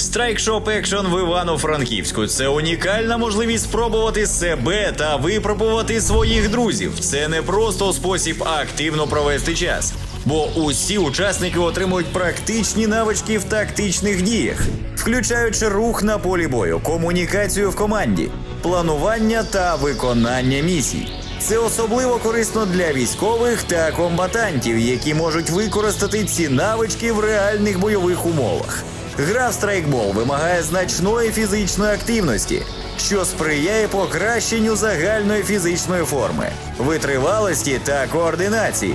Страйкшоп Екшон в Івано-Франківську це унікальна можливість спробувати себе та випробувати своїх друзів. Це не просто спосіб активно провести час, бо усі учасники отримують практичні навички в тактичних діях, включаючи рух на полі бою, комунікацію в команді, планування та виконання місій. Це особливо корисно для військових та комбатантів, які можуть використати ці навички в реальних бойових умовах. Гра в страйкбол вимагає значної фізичної активності, що сприяє покращенню загальної фізичної форми, витривалості та координації.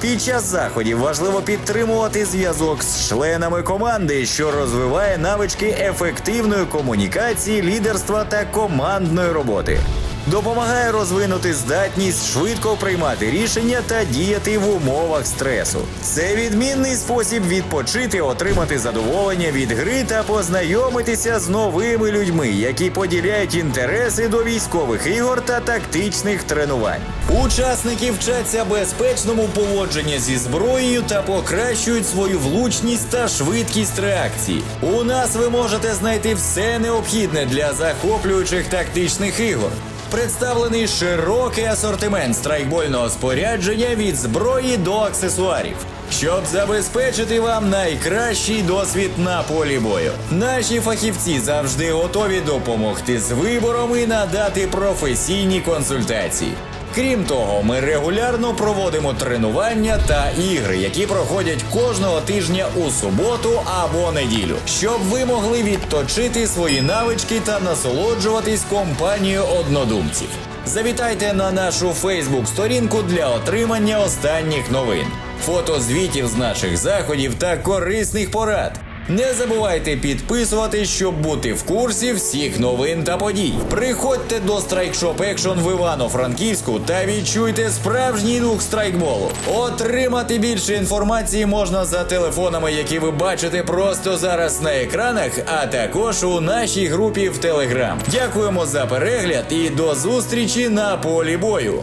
Під час заходів важливо підтримувати зв'язок з членами команди, що розвиває навички ефективної комунікації, лідерства та командної роботи. Допомагає розвинути здатність швидко приймати рішення та діяти в умовах стресу. Це відмінний спосіб відпочити, отримати задоволення від гри та познайомитися з новими людьми, які поділяють інтереси до військових ігор та тактичних тренувань. Учасники вчаться безпечному поводженню зі зброєю та покращують свою влучність та швидкість реакції. У нас ви можете знайти все необхідне для захоплюючих тактичних ігор. Представлений широкий асортимент страйкбольного спорядження від зброї до аксесуарів, щоб забезпечити вам найкращий досвід на полі бою. Наші фахівці завжди готові допомогти з вибором і надати професійні консультації. Крім того, ми регулярно проводимо тренування та ігри, які проходять кожного тижня у суботу або неділю, щоб ви могли відточити свої навички та насолоджуватись компанією однодумців. Завітайте на нашу Фейсбук-сторінку для отримання останніх новин, фото звітів з наших заходів та корисних порад. Не забувайте підписувати, щоб бути в курсі всіх новин та подій. Приходьте до Страйкшоп Екшон в Івано-Франківську та відчуйте справжній дух страйкболу. Отримати більше інформації можна за телефонами, які ви бачите просто зараз на екранах, а також у нашій групі в Телеграм. Дякуємо за перегляд і до зустрічі на полі бою.